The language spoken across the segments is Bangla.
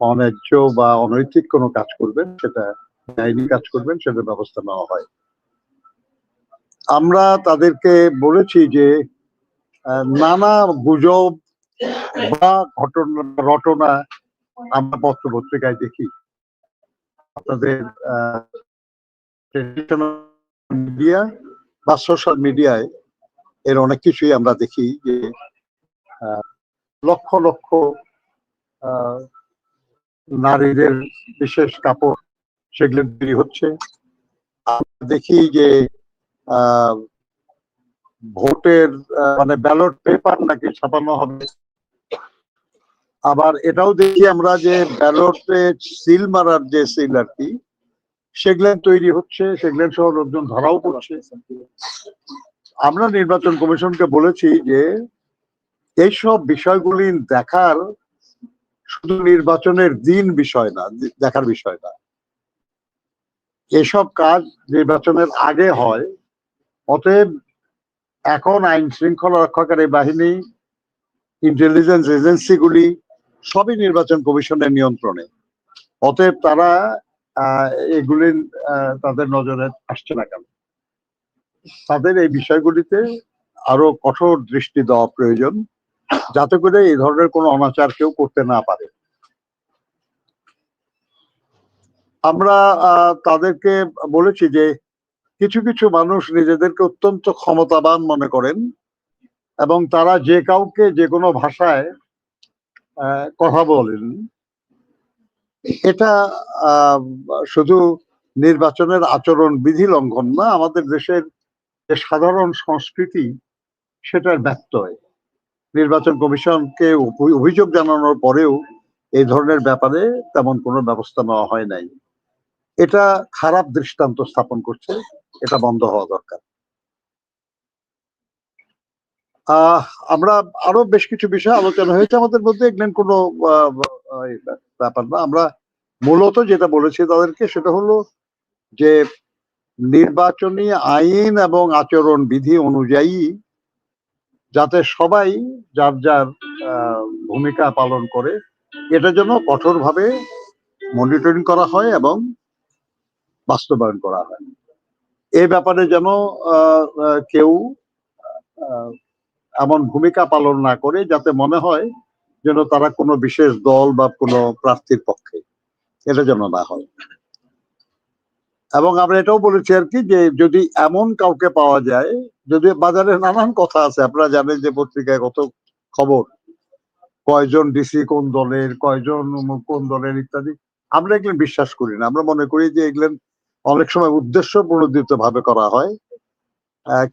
অন্যায্য বা অনৈতিক কোনো কাজ করবেন, সেটা আইনি কাজ করবেন, সেটার ব্যবস্থা নেওয়া হয়। আমরা তাদেরকে বলেছি যে নানা গুজব বা ঘটনা, রটনা আমরা পত্র পত্রিকায় দেখি। আপনাদের মিডিয়া বা সোশ্যাল মিডিয়ায় এর অনেক কিছুই আমরা দেখি যে লক্ষ লক্ষ নারীদের বিশেষ কাপড় সেগুলো তৈরি হচ্ছে। দেখি যে ভোটের মানে ব্যালট পেপার নাকি ছাপানো হবে। আবার এটাও দেখি আমরা যে, ব্যালটে সিল মারার যে সিল আর কি, সেগুলো তৈরি হচ্ছে, সেগুলো সহ লোকজন ধরাও পড়ছে। আমরা নির্বাচন কমিশনকে বলেছি যে, এইসব বিষয়গুলি দেখার শুধু নির্বাচনের দিন বিষয় না, দেখার বিষয় না। এসব কাজ নির্বাচনের আগে হয়, অতএব এখন আইন শৃঙ্খলা রক্ষাকারী বাহিনী ইন্টেলিজেন্স এজেন্সিগুলি সবই নির্বাচন কমিশনের নিয়ন্ত্রণে। অতএব তারা এগুলি তাদের নজরে আসছে না কেন? তাদের এই বিষয়গুলিতে আরও কঠোর দৃষ্টি দেওয়া প্রয়োজন। যাতে করে এই ধরনের কোনো অনাচার কেউ করতে না পারে। আমরা তাদেরকে বলেছি যে কিছু কিছু মানুষ নিজেদেরকে অত্যন্ত ক্ষমতাবান মনে করেন এবং তারা যে কাউকে যে কোনো ভাষায় কথা বলেন। এটা শুধু নির্বাচনের আচরণ বিধি লঙ্ঘন না, আমাদের দেশের যে সাধারণ সংস্কৃতি, সেটার ব্যত্যয়। নির্বাচন কমিশনকে অভিযোগ জানানোর পরেও এই ধরনের ব্যাপারে তেমন কোনো ব্যবস্থা নেওয়া হয় নাই। এটা খারাপ দৃষ্টান্ত স্থাপন করছে, এটা বন্ধ হওয়া দরকার। আমরা আরও বেশ কিছু বিষয় আলোচনা হয়েছে, আমাদের মধ্যে এগুলেন কোনো ব্যাপার না। আমরা মূলত যেটা বলেছি তাদেরকে সেটা হলো যে নির্বাচনী আইন এবং আচরণ বিধি অনুযায়ী যাতে সবাই যার যার ভূমিকা পালন করে এটা যেন কঠোরভাবে মনিটরিং করা হয় এবং বাস্তবায়ন করা হয়। এ ব্যাপারে যেন কেউ এমন ভূমিকা পালন না করে, যাতে মনে হয় যেন তারা কোনো বিশেষ দল বা কোনো প্রার্থীর পক্ষে, এটা যেন না হয়। এবং আমরা এটাও বলেছি আর কি যে যদি এমন কাউকে পাওয়া যায়, যদি বাজারে নানান কথা আছে, আপনারা জানেন যে পত্রিকায় কত খবর, কয়জন ডিসি কোন দলের, কয়জন কোন দলের ইত্যাদি, আমরা এগুলো বিশ্বাস করি না। আমরা মনে করি যে এগুলো অনেক সময় উদ্দেশ্য প্রণোদিত ভাবে করা হয়।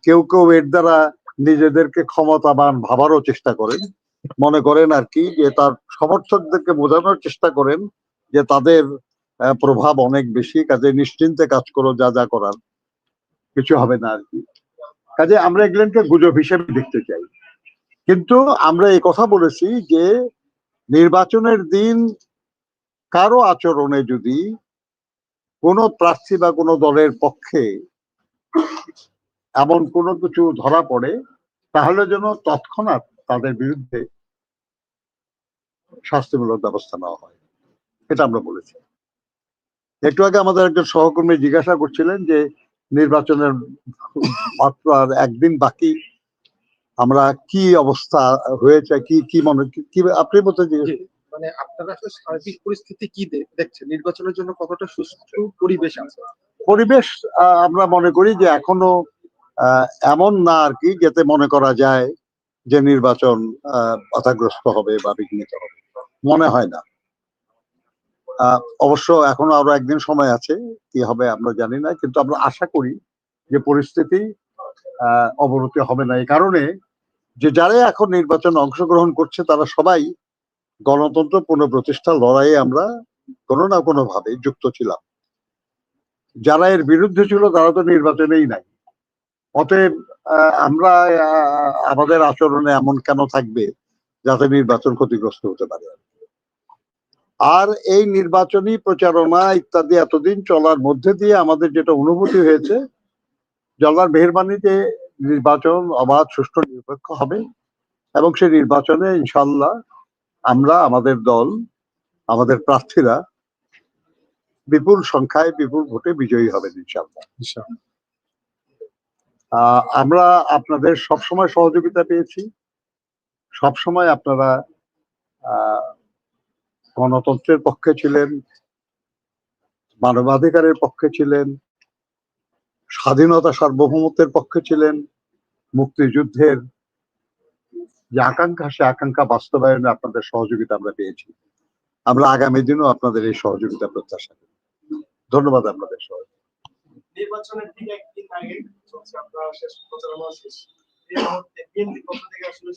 কেউ কেউ এর দ্বারা নিজেদেরকে ক্ষমতাবান ভাবারও চেষ্টা করেন। মনে করেন আর কি যে তার সমর্থকদেরকে বোঝানোর চেষ্টা করেন যে তাদের প্রভাব অনেক বেশি, কাজে নিশ্চিন্তে কাজ করো, যা যা করার। কিছু হবে না আর কি। কাজে আমরা এগুলোকে গুজব হিসেবে দেখতে চাই। কিন্তু আমরা এই কথা বলেছি যে, নির্বাচনের দিন কারও আচরণে যদি কোনো প্রার্থী বা কোনো দলের পক্ষে এমন কোনো কিছু ধরা পড়ে, তাহলে যেন তৎক্ষণাৎ তাদের বিরুদ্ধে শাস্তিমূলক ব্যবস্থা নেওয়া হয়। এটা আমরা বলেছি। একটু আগে আমাদের একজন সহকর্মী জিজ্ঞাসা করছিলেন যে নির্বাচনের মাত্র আর একদিন বাকি। আমরা কি অবস্থা হয়েছে কি কি মনে কি- আপনি বলতে মানে আপনারা আসলে সার্বিক পরিস্থিতি কি দেখছেন? নির্বাচনের জন্য কতটা সুষ্ঠু পরিবেশ আছে? পরিবেশ আহ, আমরা মনে করি যে এখনও আহ, এমন না আর কি যাতে মনে করা যায় যে নির্বাচন আহ, বাধাগ্রস্ত হবে বা বিঘ্নিত হবে। মনে হয় না। অবশ্য এখনও আরও একদিন সময় আছে, কি হবে আমরা জানি না, কিন্তু আমরা আশা করি যে পরিস্থিতি অবনতি হবে না। এই কারণে যে যারা এখন নির্বাচনে অংশগ্রহণ করছে, তারা সবাই গণতন্ত্র পুনঃপ্রতিষ্ঠার লড়াইয়ে আমরা কোনো না কোনো ভাবে যুক্ত ছিলাম। যারা এর বিরুদ্ধে ছিল, তারা তো নির্বাচনেই নাই। অতএব আমরা আমাদের আচরণে এমন কেন থাকবে যাতে নির্বাচন ক্ষতিগ্রস্ত হতে পারে? আর এই নির্বাচনী প্রচারণা ইত্যাদি এতদিন চলার মধ্যে দিয়ে আমাদের যেটা অনুভূতি হয়েছে জল্লার মেহরবানিতে নির্বাচন অবাধ সুষ্ঠু নিরপেক্ষ হবে এবং সেই নির্বাচনে ইনশাল্লাহ আমরা আমাদের দল আমাদের প্রার্থীরা বিপুল সংখ্যায় বিপুল ভোটে বিজয়ী হবেন ইনশাল্লাহ আমরা আপনাদের সবসময় সহযোগিতা পেয়েছি। সবসময় আপনারা আহ, গণতন্ত্রের পক্ষে ছিলেন, মানবাধিকারের পক্ষে ছিলেন, স্বাধীনতা সার্বভৌমত্বের পক্ষে ছিলেন, মুক্তিযুদ্ধের যে আকাঙ্ক্ষা, সে আকাঙ্ক্ষা বাস্তবায়নে আপনাদের সহযোগিতা আমরা পেয়েছি। আমরা আগামী দিনও আপনাদের এই সহযোগিতা প্রত্যাশা করি। ধন্যবাদ আপনাদের সহযোগিতা নির্বাচনের ঠিক একদিন আগে আপনার শেষ প্রচারণা, শেষ। এই মুহূর্তে বিএনপি পক্ষ থেকে আসলে?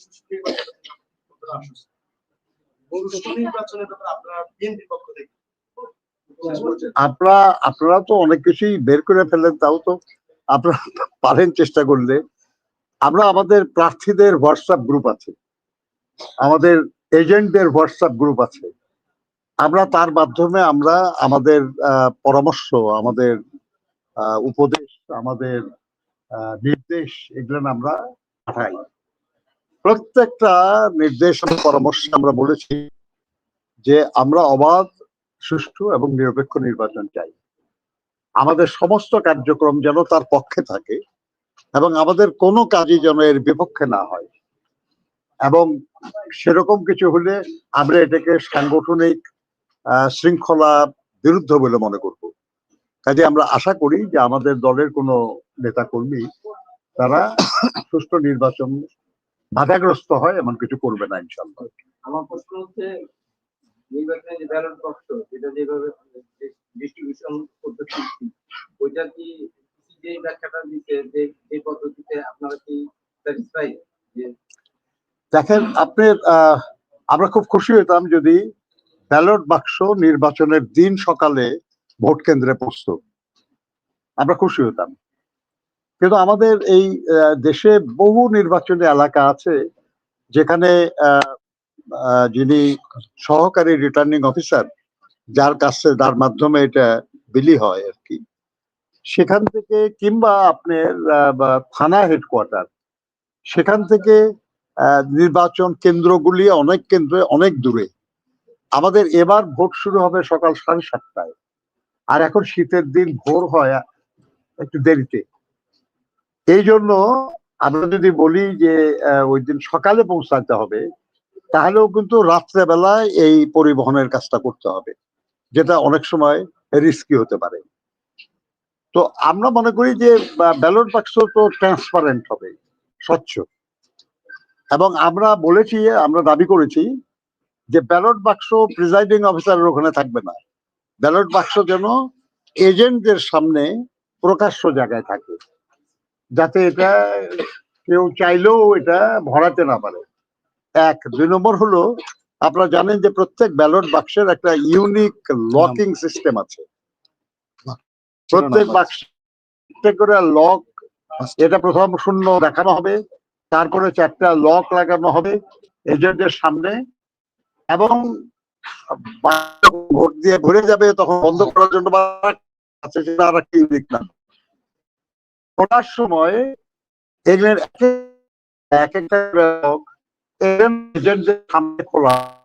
সুষ্ঠু আপনারা আপনারা আপনারা তো অনেক কিছুই বের করে ফেলেন তাও তো আপনারা পারেন চেষ্টা করলে। আমরা আমাদের প্রার্থীদের হোয়াটসঅ্যাপ গ্রুপ আছে। আমাদের এজেন্টদের হোয়াটসঅ্যাপ গ্রুপ আছে। আমরা তার মাধ্যমে আমরা আমাদের আহ, পরামর্শ আমাদের আহ, উপদেশ আমাদের আহ, নির্দেশ এগুলো আমরা পাঠাই। প্রত্যেকটা নির্দেশ এবং পরামর্শ আমরা বলেছি যে আমরা অবাধ, সুষ্ঠু এবং নিরপেক্ষ নির্বাচন চাই। আমাদের সমস্ত কার্যক্রম যেন তার পক্ষে থাকে এবং আমাদের কোনো কাজই যেন এর বিপক্ষে না হয়। এবং সেরকম কিছু হলে আমরা এটাকে সাংগঠনিক শৃঙ্খলা বিরুদ্ধ বলে মনে করব। কাজে আমরা আশা করি যে আমাদের দলের কোনো নেতা কর্মী তারা সুষ্ঠু নির্বাচন বাধাগ্রস্ত হয় এমন কিছু করবে না ইনশাল্লাহ আমার প্রশ্ন হচ্ছে নির্বাচনের যে ব্যালট বক্স যেটা যেভাবে ডিস্ট্রিবিউশন পদ্ধতি ওইটা কি যে ব্যাখ্যাটা দিচ্ছে যে যে পদ্ধতিতে আপনারা কি স্যাটিসফাই দেখেন আপনি আহ, আমরা খুব খুশি হতাম যদি ব্যালট বাক্স নির্বাচনের দিন সকালে ভোট কেন্দ্রে পৌঁছত। আমরা খুশি হতাম কিন্তু আমাদের এই দেশে বহু নির্বাচনী এলাকা আছে যেখানে যিনি সহকারী রিটার্নিং অফিসার, যার কাছে, যার মাধ্যমে এটা বিলি হয় আর কি। সেখান থেকে কিংবা আপনার থানা হেডকোয়ার্টার সেখান থেকে নির্বাচন কেন্দ্রগুলি অনেক কেন্দ্রে, অনেক দূরে। আমাদের এবার ভোট শুরু হবে সকাল সাড়ে সাতটায়। আর এখন শীতের দিন ভোর হয়, একটু দেরিতে। এই জন্য আমরা যদি বলি যে ওই দিন সকালে পৌঁছাতে হবে, তাহলেও কিন্তু রাত্রেবেলায় এই পরিবহনের কাজটা করতে হবে, যেটা অনেক সময় রিস্কি হতে পারে। তো আমরা মনে করি যে ব্যালট বাক্স তো ট্রান্সপারেন্ট হবে, স্বচ্ছ। এবং আমরা বলেছি, আমরা দাবি করেছি যে, ব্যালট বাক্স প্রিজাইডিং অফিসারের ওখানে থাকবে না। ব্যালট বাক্স যেন এজেন্টদের সামনে প্রকাশ্য জায়গায় থাকে। যাতে এটা কেউ চাইলেও এটা ভরাতে না পারে। এক দুই নম্বর হলো আপনারা জানেন যে প্রত্যেক ব্যালট বাক্সের একটা ইউনিক লকিং সিস্টেম আছে। প্রত্যেক বাক্স করে লক এটা প্রথম শূন্য দেখানো হবে তারপরে চারটা লক লাগানো হবে এজেন্টের সামনে এবং ভোট দিয়ে ভরে যাবে তখন বন্ধ করার জন্য আছে সেটা আর একটা ইউনিক না। খোলার সময় এক এক- এক একটা সামনে খোলা।